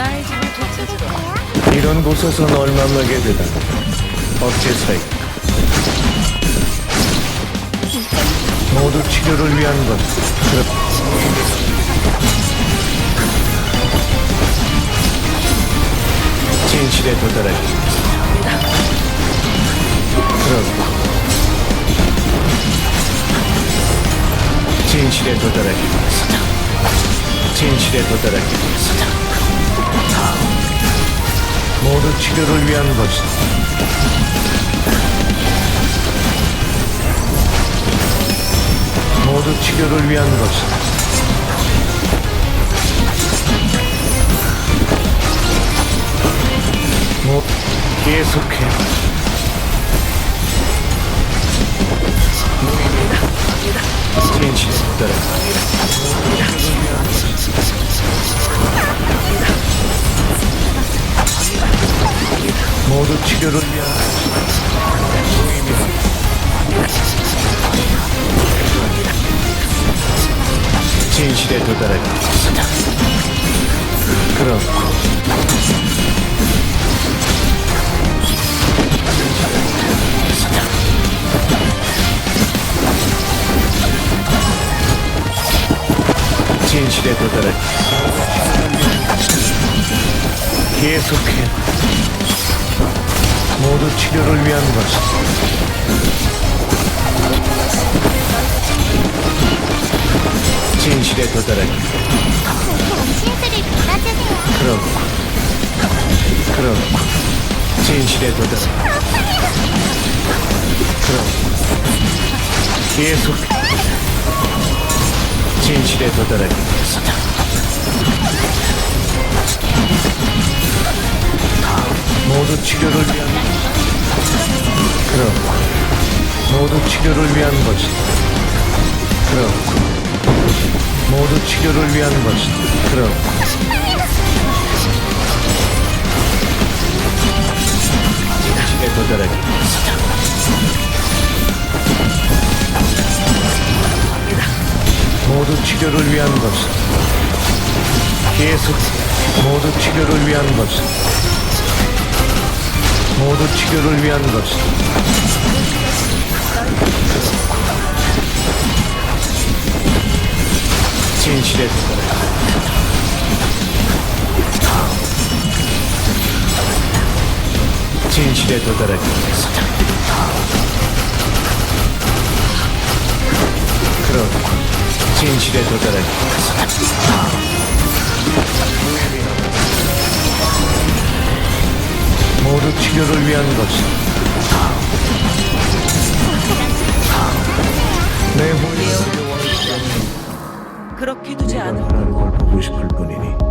나의 집을 되찾으러 이런 곳에선 얼마나게 되다. 어째 사이. 모두 치료를 위한 것. 진실에 도달하기. 그렇고. 진실에 도달하기 위해서다. 진실에 도달하기 위해서다. 모두 치료를 위한 것이다. 모두 치료를 위한 것이다. 뭐 계속해. 진실에 도 모두 치료를 진실에 도달하기. 그렇고 진실에 도달하기 계속해 모두 치료를 위한 것이다. 진실에 믿어주세요. 그렇고 그렇고 진실에 도달하기 그렇고 계속 진실에 위해서다. 모두 치료를 위한 그렇고 모두 치료를 위한 것이다. 그렇고 모두 치료를 위한 것이다. 그렇고 진실에 도달하기. 모두 치료를 위한 것이다. 계속 모두 치료를 위한 것이다. 모두 치료를 위한 것이다. 진실에 도달하기 진실에 도달하기 위해서다. 그렇고 진실에 도달하기 위해서 모두 치료를 위한 것이다. 내 혼이 그렇게 두지 않을 걸 보고 싶을 뿐이니